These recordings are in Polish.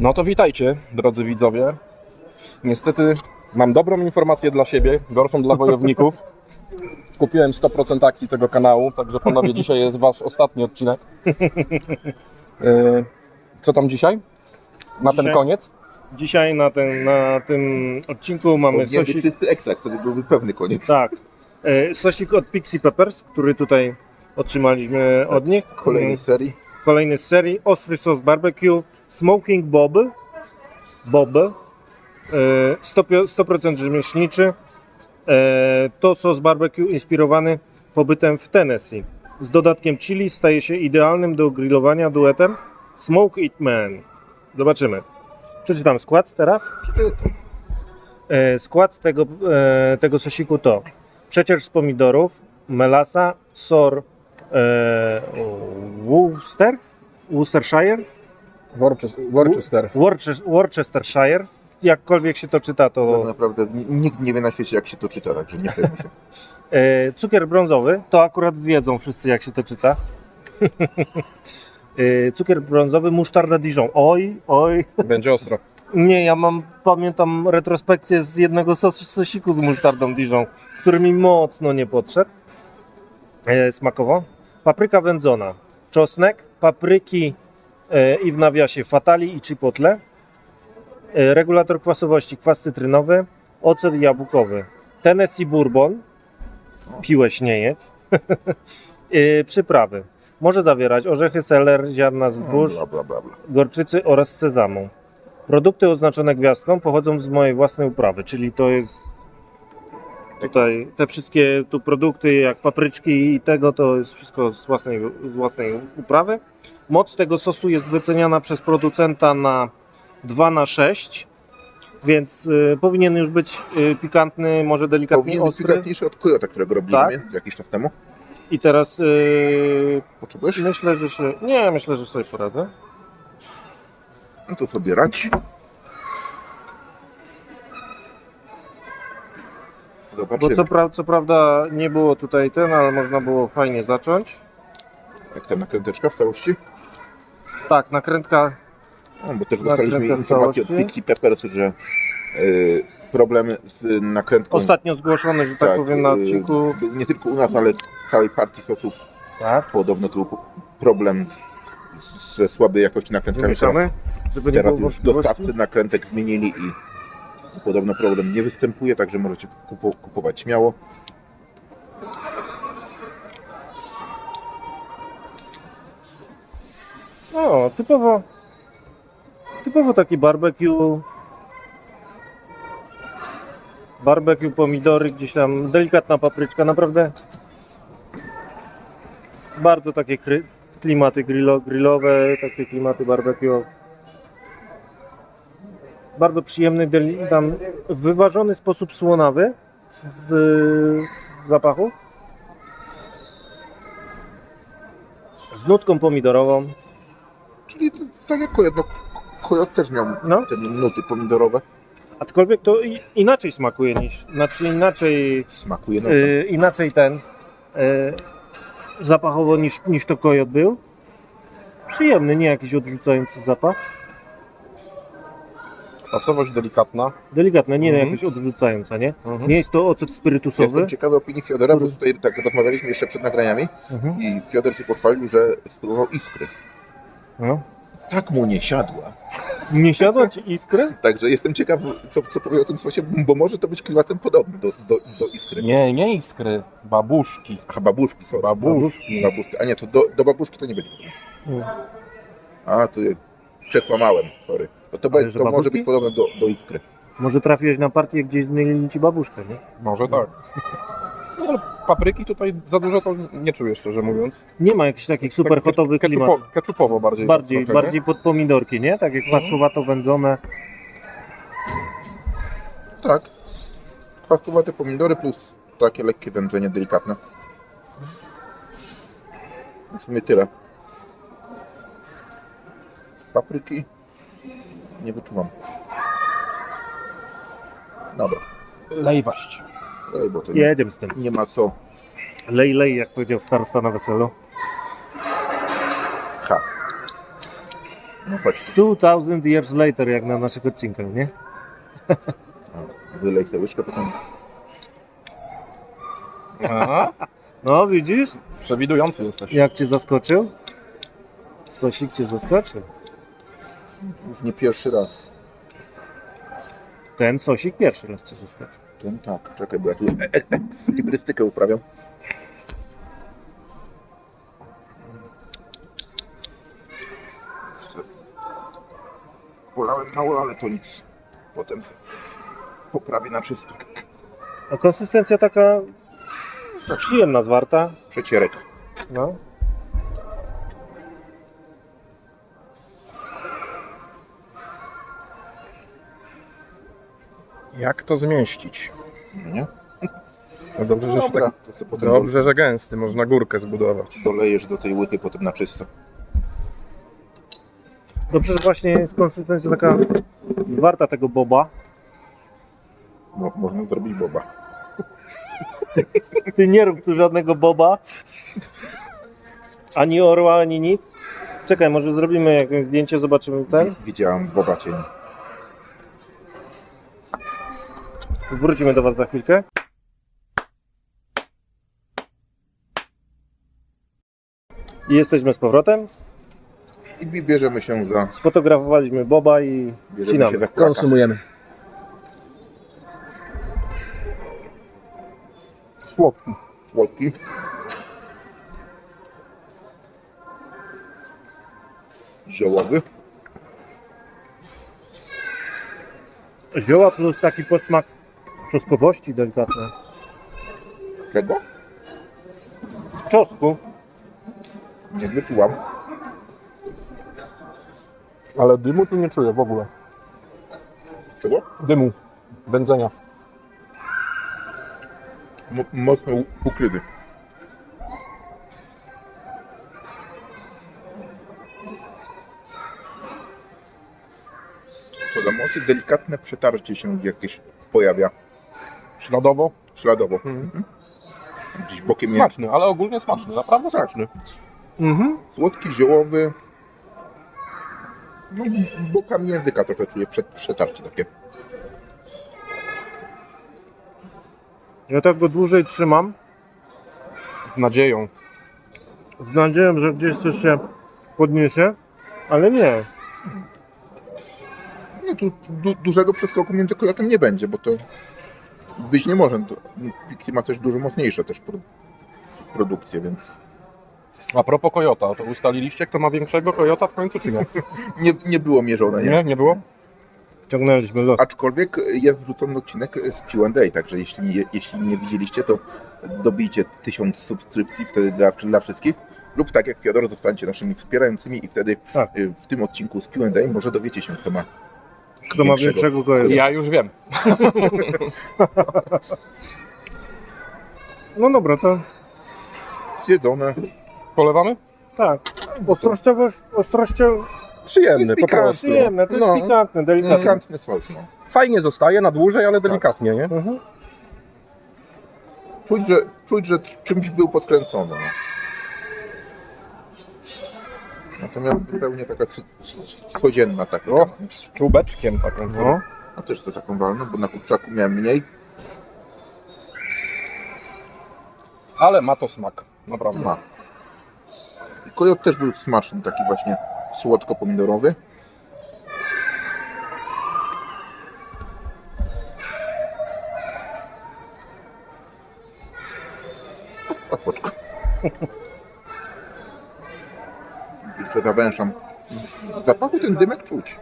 No to witajcie, drodzy widzowie. Niestety mam dobrą informację dla siebie, gorszą dla wojowników. Kupiłem 100% akcji tego kanału, także panowie, dzisiaj jest wasz ostatni odcinek. Yy, Co tam dzisiaj? Na ten Dzisiaj- koniec? Dzisiaj na, ten, na tym odcinku mamy być sosik. czysty ekstrakt, wtedy byłby pewny koniec. Tak. E, Sosik od Pixie Peppers, który tutaj otrzymaliśmy od nich. Kolejny Mm, z serii. Kolejny z serii. Ostry sos barbecue. Smoking Bob. Bob. E, 100%, 100% rzemieślniczy. E, To sos barbecue inspirowany pobytem w Tennessee. Z dodatkiem chili staje się idealnym do grillowania duetem Smoke It Man. Zobaczymy. Przeczytam skład teraz. E, Skład tego, e, tego sosiku to przecier z pomidorów, melasa, sor e, Worcester, Worcestershire, Worcester. Worcester. Worces- Worcestershire, jakkolwiek się to czyta, Tak to naprawdę ni- nikt nie wie na świecie jak się to czyta, także nie przejmuj się. e, cukier brązowy, to akurat wiedzą wszyscy jak się to czyta. e, cukier brązowy, musztarda Dijon. Oj, oj, Będzie ostro. Nie, ja mam, pamiętam retrospekcję z jednego sos, sosiku z musztardą Dijon, który mi mocno nie podszedł e, smakowo. Papryka wędzona, czosnek, papryki i w nawiasie fatali i chipotle, e, regulator kwasowości, kwas cytrynowy, ocet jabłkowy, Tennessee bourbon, piłeś nie jedź, e, przyprawy. Może zawierać orzechy, seler, ziarna zbóż, gorczycy oraz sezamu. Produkty oznaczone gwiazdką pochodzą z mojej własnej uprawy, czyli to jest tutaj te wszystkie tu produkty jak papryczki i tego to jest wszystko z własnej, z własnej uprawy. Moc tego sosu jest wyceniana przez producenta na 2 na 6, więc y, powinien już być y, pikantny, może delikatnie Powinien ostry. pikantniejszy od Kojota, którego robiliśmy Tak. jakiś czas temu. I teraz y, Potrzebujesz? myślę, że się. Nie, myślę, że sobie poradzę. No to sobie radź. Bo Zobaczymy, co, pra, co prawda nie było tutaj ten, ale można było fajnie zacząć. jak ta nakręteczka w całości. Tak, nakrętka. No, bo też dostaliśmy informację od. Pixie Peppers, że y, problemy z nakrętką... Ostatnio zgłoszony, że tak, powiem, na y, odcinku. był nie tylko u nas, ale w całej partii sosów Tak, podobno tu był problem ze słabej jakości nakrętkami. wymieszamy, żeby nie Teraz było już dostawcy nakrętek zmienili i podobno problem nie występuje, także możecie kupo, kupować śmiało. O, typowo. Typowo taki barbecue. Barbecue, pomidory, gdzieś tam delikatna papryczka, naprawdę. Bardzo takie klimaty grillo, grillowe, takie klimaty barbecue. Bardzo przyjemny, tam wyważony sposób słonawy z, w zapachu. Z nutką pomidorową. Czyli to, tak jak kojot, no, kojot też miał No. te nuty pomidorowe. Aczkolwiek to inaczej smakuje niż, znaczy inaczej, Smakuje no, y, inaczej ten y, zapachowo niż, niż to kojot był. Przyjemny, nie jakiś odrzucający zapach. Kwasowość delikatna. Delikatne, nie Mhm. jakoś odrzucająca, nie? Mhm. Nie jest to ocet spirytusowy. Jestem ciekawy opinii Fiodora, bo tutaj tak rozmawialiśmy jeszcze przed nagraniami Mhm. i Fiodor się pochwalił, że spróbował iskry. No. Tak mu nie siadła. Nie siadła ci iskry? Także jestem ciekaw, co, co powie o tym sosie, bo może to być klimatem podobny do, do, do iskry. Nie, nie iskry, babuszki. Aha, babuszki, sorry. Babuszki. Babuszki. A nie, to do, do babuszki to nie będzie. Nie. A, tu przekłamałem, sorry. To, be, to może być podobne do, do iskry. Może trafiłeś na partię, gdzieś zmienili ci babuszkę, nie? Może tak. No, ale papryki tutaj za dużo to nie czuję, szczerze mówiąc. Nie ma jakichś takich super Tak hotowych keczupo- klimatów. Keczupowo bardziej. Bardziej, trochę, nie? bardziej pod pomidorki, nie? Takie Mhm. kwaskowato wędzone. Tak. Kwaskowate pomidory plus takie lekkie wędzenie delikatne. W sumie tyle. Papryki nie wyczuwam. Dobra. Lejwaść. Ej, bo to nie, Jedziemy z tym. nie ma co. Lej, lej, jak powiedział starosta na weselu. Ha. No chodź tu. 2000 years later, jak na naszych odcinkach, nie? Wylej sobie łyżkę, potem Aha, No, widzisz? przewidujący jesteś. Jak cię zaskoczył? Sosik cię zaskoczył. Już nie pierwszy raz. Ten sosik pierwszy raz cię zaskoczył. Ten tak, czekaj, bo ja tu e, e, e, librystykę uprawiam. Polałem mało, ale to nic. Potem poprawię na czysto. A konsystencja taka przyjemna, zwarta. Przecierek. No. Jak to zmieścić? Nie? No dobrze, że się Dobra, tak... to sobie potem Dobrze, że gęsty, można górkę zbudować. dolejesz do tej łychy potem na czysto. Dobrze, że właśnie jest konsystencja taka zwarta tego boba. Mo- można zrobić boba. Ty nie rób tu żadnego boba. Ani orła, ani nic. Czekaj, może zrobimy jakieś zdjęcie, zobaczymy ten. Widziałam boba cień. Wrócimy do Was za chwilkę. I jesteśmy z powrotem. I bierzemy się za... Sfotografowaliśmy Boba i Bierzemy się wcinamy. za. Konsumujemy. Słodki. Słodki. Ziołowy. Zioła plus taki posmak czosnkowości delikatny. Czego? Czosnku. Nie wyczułam. Ale dymu tu nie czuję w ogóle. Czego? Dymu. Wędzenia. Mo- mocno u- ukryty. Co za mocy, delikatne przetarcie się jakieś pojawia. Śladowo. Śladowo. Mhm. Gdzieś bokiem nie. Smaczny, ale ogólnie smaczny. Naprawdę Tak. smaczny. Mhm. Słodki, ziołowy. No, bokami języka trochę czuję przed, przetarcie takie. Ja tak go dłużej trzymam. Z nadzieją. Z nadzieją, że gdzieś coś się podniesie. Ale nie. Nie, tu du, dużego przeskoku między kojotem nie będzie, bo to być nie może. To, Pixie ma też dużo mocniejsze też pro, produkcje, więc A propos Kojota, to ustaliliście, kto ma większego Kojota w końcu, czy nie? nie, nie było mierzone, nie? Nie, nie było? Ciągnęliśmy los. Aczkolwiek jest wrzucony odcinek z Q&A, także jeśli, jeśli nie widzieliście, to dobijcie tysiąc subskrypcji wtedy dla, dla wszystkich. Lub tak jak Fiodor, zostańcie naszymi wspierającymi i wtedy Tak. w tym odcinku z Q&A może dowiecie się, kto ma Kto ma większego. Ja już wiem. No dobra, to zjedzone. Polewamy? tak. Ostrościowo, ostrością Przyjemny, po Pikantny. prostu. przyjemne, to jest No. pikantne, delikatne. Pikantny sos, no. Fajnie zostaje na dłużej, ale delikatnie, nie? Mhm. Czuć, że, czuć, że czymś był podkręcony. No. Natomiast zupełnie taka c- c- codzienna taka. O, z czubeczkiem taką. co? No. A też to taką walną, bo na kurczaku miałem mniej. Ale ma to smak. Naprawdę. Ma. I kojot też był smaczny, taki właśnie słodko-pomidorowy. O, Jeszcze zawęszam. Z zapachu ten dymek czuć.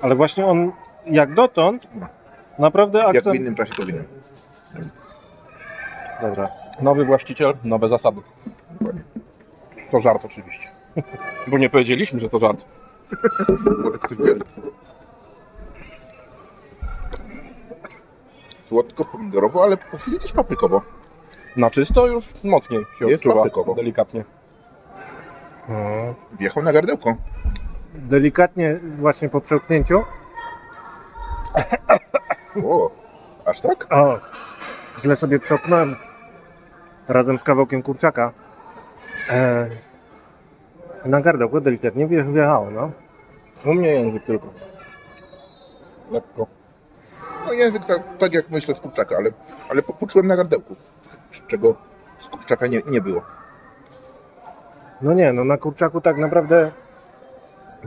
Ale właśnie on, jak dotąd, naprawdę Jak w akcent... innym czasie to w innym. Dobra. Nowy właściciel, nowe zasady. To żart oczywiście. Bo nie powiedzieliśmy, że to żart. Może ktoś wierzy. Słodko, pomidorowo, ale po chwili też paprykowo. Na czysto już mocniej się Jest odczuwa. paprykowo. Delikatnie. Wjechał na gardełko. Delikatnie właśnie po przełknięciu. O, aż tak? O, źle sobie przełknąłem. Razem z kawałkiem kurczaka. E, Na gardełko delikatnie wje- wjechało, no. U mnie język tylko. Lekko. No język tak, tak jak myślę z kurczaka, ale, ale po- poczułem na gardełku, czego z kurczaka nie, nie było. No nie, no na kurczaku tak naprawdę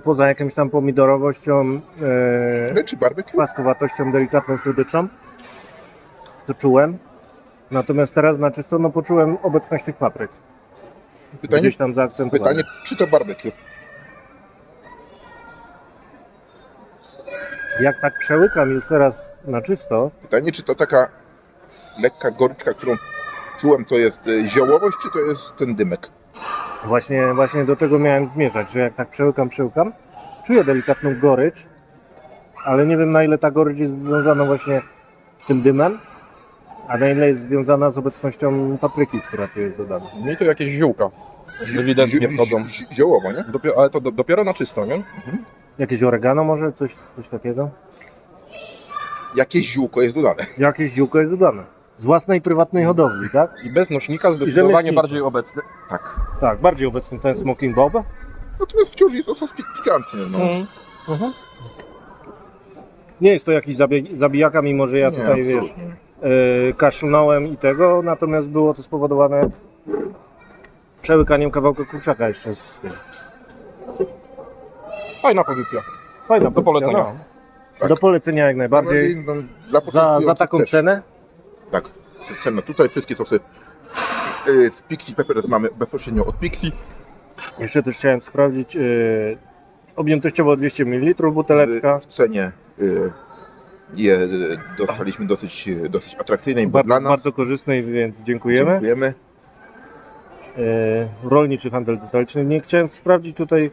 poza jakąś tam pomidorowością, e, Ale czy barbecue? kwaskowatością, delikatną słodyczą, to czułem. Natomiast teraz na czysto no poczułem obecność tych papryk. Pytanie, Gdzieś tam zaakcentowane. pytanie czy to barbecue? Jak tak przełykam już teraz na czysto, Pytanie, czy to taka lekka goryczka, którą czułem, to jest e, ziołowość, czy to jest ten dymek? Właśnie, właśnie do tego miałem zmierzać, że jak tak przełykam, przełykam, czuję delikatną gorycz, ale nie wiem na ile ta gorycz jest związana właśnie z tym dymem, a na ile jest związana z obecnością papryki, która tu jest dodana. Mi tu jakieś ziółka ewidentnie wchodzą. zi- Ziołowo, nie? Dopiero, ale to do, dopiero na czysto, nie? Jakieś oregano może, coś, coś takiego? Jakieś ziółko jest dodane. Jakieś ziółko jest dodane. Z własnej prywatnej hodowli, tak? I bez nośnika zdecydowanie bardziej obecny. Tak. Tak, bardziej obecny ten smoking bob. Natomiast wciąż jest to sos pik- pikantny. No. Mhm. Mhm. Nie jest to jakiś zabi- zabijaka, mimo że ja Nie, tutaj, wiesz, absolutnie. yy, kaszlnąłem i tego, natomiast było to spowodowane przełykaniem kawałka kurczaka jeszcze z tym. Fajna pozycja. Fajna Do pozycja, polecenia. no. Tak. Do polecenia jak najbardziej. no, dla Za, za taką też. cenę? Tak, cena. Tutaj wszystkie sosy y, z Pixie Peppers mamy bezpośrednio od Pixie. Jeszcze też chciałem sprawdzić. Yy, objętościowo 200 ml buteleczka. W, cenie y, je dostaliśmy dosyć, dosyć atrakcyjnej, bo Bardzo, bardzo korzystnej, więc dziękujemy. dziękujemy. Yy, rolniczy handel detaliczny. Nie chciałem sprawdzić tutaj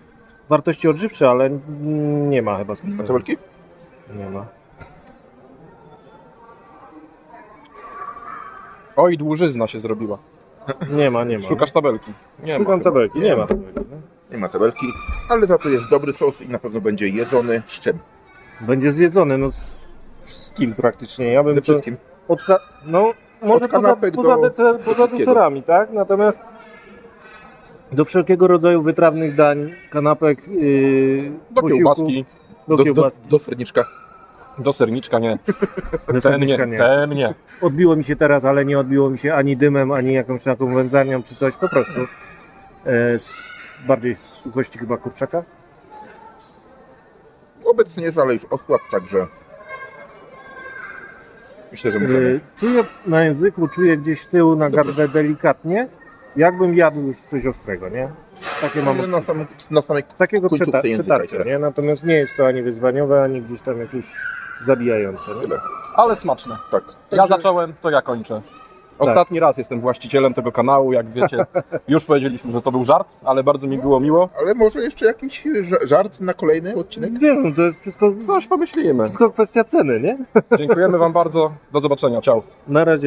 wartości odżywcze, ale nie ma chyba specjalnie. tabelki? Nie ma. Oj, dłużyzna się zrobiła. Nie ma, nie ma. Szukasz tabelki. Nie Szukam ma. tabelki. Nie Nie ma. Nie ma tabelki, ale za to jest dobry sos i na pewno będzie jedzony z czym? Będzie zjedzony, no z, z kim praktycznie. Ja bym Ze to wszystkim. od ka- no może poza, kanapek poza, do- do poza wszystkiego. deserami, tak? Natomiast do wszelkiego rodzaju wytrawnych dań, kanapek, yy, Do posiłków, kiełbaski, do, Do, do, kiełbaski, do serniczka. Do serniczka nie. do Ten serniczka nie, nie. ten nie. Odbiło mi się teraz, ale nie odbiło mi się ani dymem, ani jakąś taką wędzarnią czy coś, po prostu e, z, bardziej z suchości chyba kurczaka. Obecnie jest, już osłab, także myślę, że możemy. E, czuję na języku, czuję gdzieś z tyłu na gardle delikatnie, jakbym jadł już coś ostrego, nie? Takie mam na, odczucie. samym, na samej Takiego przeta- języka przetarcia, nie? Natomiast nie jest to ani wyzwaniowe, ani gdzieś tam jakieś zabijające. Nie? Tyle. Ale smaczne. Tak. Ja zacząłem, to ja kończę. Ostatni raz jestem właścicielem tego kanału, jak wiecie. Już powiedzieliśmy, że to był żart, ale bardzo mi było miło. Ale może jeszcze jakiś ża- żart na kolejny odcinek? Wiesz, no to jest wszystko, Coś pomyślimy. wszystko kwestia ceny, nie? Dziękujemy Wam bardzo. Do zobaczenia. Ciao. Na razie